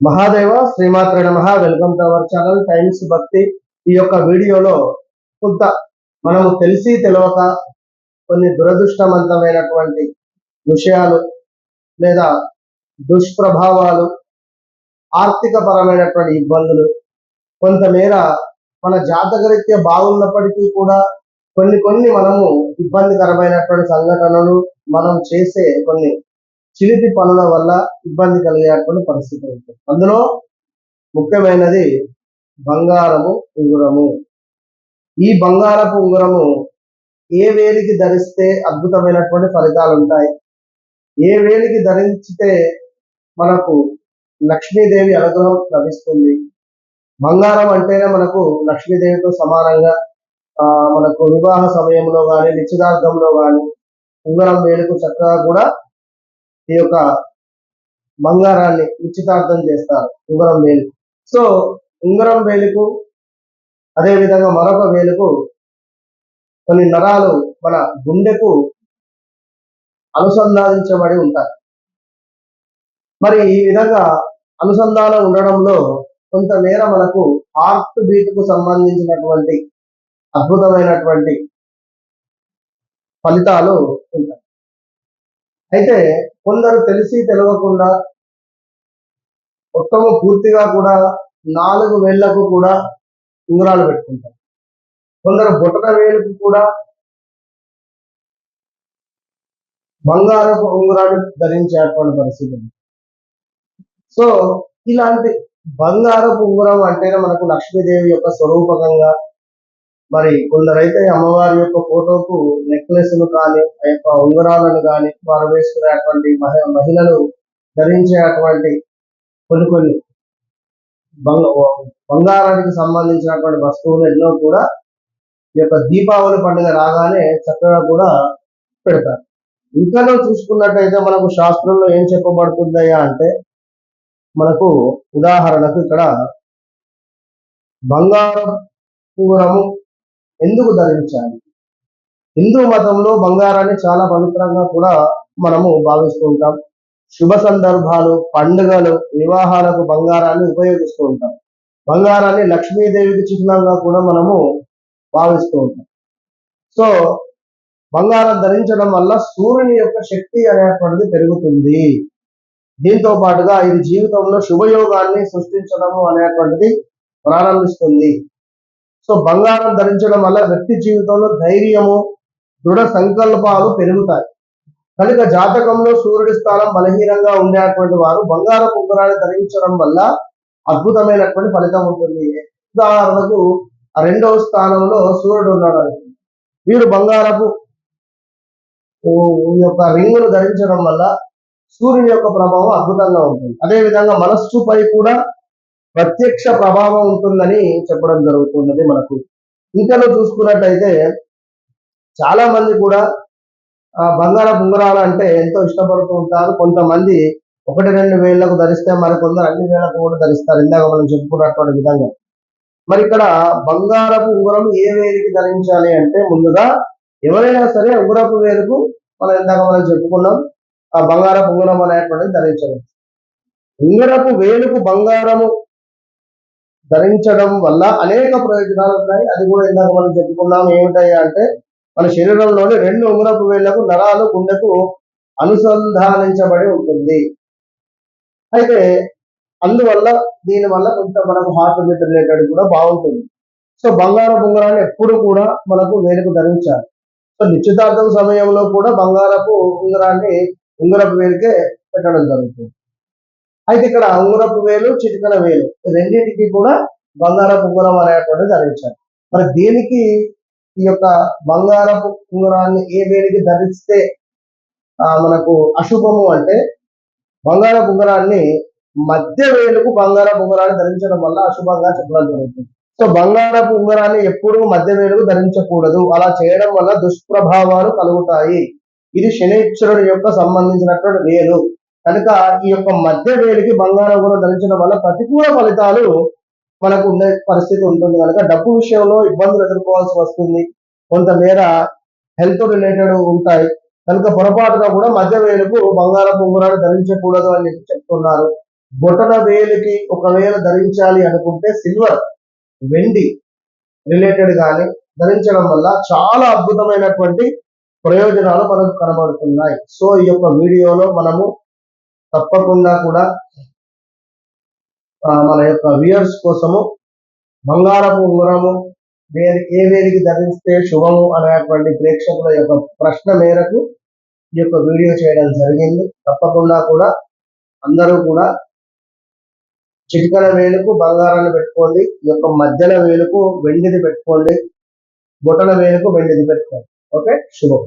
మహాదేవ శ్రీమాత్ర నమ. Welcome to our channel Times Bhakti. ఈ యొక్క వీడియోలో కొంత మనము తెలిసి తెలవక కొన్ని దురదృష్టవంతమైనటువంటి విషయాలు లేదా దుష్ప్రభావాలు ఆర్థిక పరమైనటువంటి ఇబ్బందులు కొంతమేర మన జాతకరీత్యా బాగున్నప్పటికీ కూడా కొన్ని కొన్ని మనము ఇబ్బందికరమైనటువంటి సంఘటనలు మనం చేసే కొన్ని చిలిపి పనుల వల్ల ఇబ్బంది కలిగేటువంటి పరిస్థితి ఉంటుంది. అందులో ముఖ్యమైనది బంగారము ఉంగురము. ఈ బంగారపు ఉంగురము ఏ వేలికి ధరిస్తే అద్భుతమైనటువంటి ఫలితాలు ఉంటాయి? ఏ వేలికి ధరించితే మనకు లక్ష్మీదేవి అనుగ్రహం లభిస్తుంది? బంగారం అంటేనే మనకు లక్ష్మీదేవితో సమానంగా మనకు వివాహ సమయంలో కానీ నిశ్చితార్థంలో కానీ ఉంగరం వేలుకు చక్కగా కూడా ఈ యొక్క బంగారాన్ని ఉచితార్థం చేస్తారు ఉంగరం వేలు. సో ఉంగరం వేలుకు అదేవిధంగా మరొక వేలుకు కొన్ని నరాలు మన గుండెకు అనుసంధానించబడి ఉంటాయి. మరి ఈ విధంగా అనుసంధానం ఉండడంలో కొంతమేర మనకు హార్ట్ బీట్కు సంబంధించినటువంటి అద్భుతమైనటువంటి ఫలితాలు ఉంటాయి అయితే కొందరు తెలిసి తెలవకుండా మొత్తము పూర్తిగా కూడా నాలుగు వేళ్ళకు కూడా ఉంగరాలు పెట్టుకుంటారు. కొందరు బొటన వేలుకు కూడా బంగారపు ఉంగరాలు ధరించేటువంటి పరిస్థితి ఉంది. సో ఇలాంటి బంగారపు ఉంగరం అంటేనే మనకు లక్ష్మీదేవి యొక్క స్వరూపకంగా మరి కొందరైతే అమ్మవారి యొక్క ఫోటోకు నెక్లెస్లు కానీ ఆ యొక్క ఉంగరాలను కానీ వారు వేసుకునేటువంటి మహి మహిళలు ధరించేటువంటి కొన్ని కొన్ని బంగ బంగారానికి సంబంధించినటువంటి వస్తువులు ఎన్నో కూడా ఈ యొక్క దీపావళి పండుగ రాగానే చక్కగా కూడా పెడతారు. ఇంకా చూసుకున్నట్టయితే మనకు శాస్త్రంలో ఏం చెప్పబడుతుందయ్యా అంటే మనకు ఉదాహరణకు ఇక్కడ బంగారం పూరము ఎందుకు ధరించాలి? హిందూ మతంలో బంగారాన్ని చాలా పవిత్రంగా కూడా మనము భావిస్తూ ఉంటాం. శుభ సందర్భాలు పండుగలు వివాహాలకు బంగారాన్ని ఉపయోగిస్తూ ఉంటాం. బంగారాన్ని లక్ష్మీదేవికి చిహ్నంగా కూడా మనము భావిస్తూ ఉంటాం. సో బంగారం ధరించడం వల్ల సూర్యుని యొక్క శక్తి అనేటువంటిది పెరుగుతుంది. దీంతో పాటుగా ఇది జీవితంలో శుభయోగాన్ని సృష్టించడము అనేటువంటిది ప్రారంభిస్తుంది. సో బంగారం ధరించడం వల్ల వ్యక్తి జీవితంలో ధైర్యము దృఢ సంకల్పాలు పెరుగుతాయి. కనుక జాతకంలో సూర్యుడి స్థానం బలహీనంగా ఉండేటువంటి వారు బంగార ఉంగరాన్ని ధరించడం వల్ల అద్భుతమైనటువంటి ఫలితం ఉంటుంది. ఉదాహరణకు ఆ రెండవ స్థానంలో సూర్యుడు ఉన్నాడు అనుకుంది వీరు బంగారపు ఈ యొక్క రింగును ధరించడం వల్ల సూర్యుని యొక్క ప్రభావం అద్భుతంగా ఉంటుంది. అదే విధంగా మనస్సుపై కూడా ప్రత్యక్ష ప్రభావం ఉంటుందని చెప్పడం జరుగుతున్నది మనకు. ఇంకా చూసుకున్నట్టయితే చాలా మంది కూడా ఆ బంగార ఉంగరాలు అంటే ఎంతో ఇష్టపడుతూ ఉంటారు. కొంతమంది ఒకటి రెండు వేళ్ళకు ధరిస్తే మరి కొందరు అన్ని వేలకు కూడా ధరిస్తారు. ఇందాక మనం చెప్పుకున్నటువంటి విధంగా. మరి ఇక్కడ బంగారపు ఉంగరం ఏ వేలికి ధరించాలి అంటే ముందుగా ఎవరైనా సరే ఉంగరపు వేలుకు మనం ఇందాక మనం చెప్పుకున్నాం ఆ బంగారపు ఉంగరం అనేటువంటిది ధరించవచ్చు. ఉంగరపు వేలుకు బంగారము ధరించడం వల్ల అనేక ప్రయోజనాలు ఉన్నాయి. అది కూడా ఇందాక మనం చెప్పుకున్నాం ఏమిటాయి అంటే మన శరీరంలోని రెండు ఉంగరపు వేళ్ళకు నరాలు గుండెకు అనుసంధానించబడి ఉంటుంది. అయితే అందువల్ల దీని వల్ల కొంత మనకు హార్ట్ బీట్ రిలేటెడ్ కూడా బాగుంటుంది. సో బంగారపు ఉంగరాన్ని ఎప్పుడు కూడా మనకు వేలకు ధరించాలి. సో నిశ్చితార్థం సమయంలో కూడా బంగారపు ఉంగరాన్ని ఉంగరపు వేలికే పెట్టడం జరుగుతుంది. అయితే ఇక్కడ అంగురపు వేలు చిటికల వేలు రెండింటికి కూడా బంగారపు ఉంగరం అనేటువంటిది ధరించాలి. మరి దేనికి ఈ యొక్క బంగారపు ఉంగరాన్ని ఏ వేలికి ధరిస్తే ఆ, మనకు అశుభము అంటే బంగారపు ఉంగరాన్ని మధ్య వేలుకు బంగారపు ఉంగరాన్ని ధరించడం వల్ల అశుభంగా చెప్పడం జరుగుతుంది. సో బంగారపు ఉంగరాన్ని ఎప్పుడూ మధ్య వేలుకు ధరించకూడదు. అలా చేయడం వల్ల దుష్ప్రభావాలు కలుగుతాయి. ఇది శనిశ్వరుడు యొక్క సంబంధించినటువంటి వేలు. కనుక ఈ యొక్క మధ్య వేలికి బంగారం కూడా ధరించడం వల్ల ప్రతికూల ఫలితాలు మనకు ఉండే పరిస్థితి ఉంటుంది. కనుక డబ్బు విషయంలో ఇబ్బందులు ఎదుర్కోవాల్సి వస్తుంది. కొంతమేర హెల్త్ రిలేటెడ్ ఉంటాయి. కనుక పొరపాటుగా కూడా మధ్య వేలుకు బంగారం ఉంగరాలు ధరించకూడదు అని చెప్పి చెప్తున్నారు. బొటన వేలుకి ఒకవేళ ధరించాలి అనుకుంటే సిల్వర్ వెండి రిలేటెడ్ కానీ ధరించడం వల్ల చాలా అద్భుతమైనటువంటి ప్రయోజనాలు మనకు కనబడుతున్నాయి. సో ఈ యొక్క వీడియోలో మనము తప్పకుండా కూడా మన యొక్క వ్యూయర్స్ కోసము బంగారపు ఉంగరము వేరు ఏ వేరికి ధరిస్తే శుభము అనేటువంటి ప్రేక్షకుల యొక్క ప్రశ్న మేరకు ఈ యొక్క వీడియో చేయడం జరిగింది. తప్పకుండా కూడా అందరూ కూడా చిటికల వేలుకు బంగారాన్ని పెట్టుకోండి ఈ యొక్క మధ్యన వేలుకు వెండిది పెట్టుకోండి బుట్టల వేలుకు వెండిది పెట్టుకోండి. ఓకే? శుభం.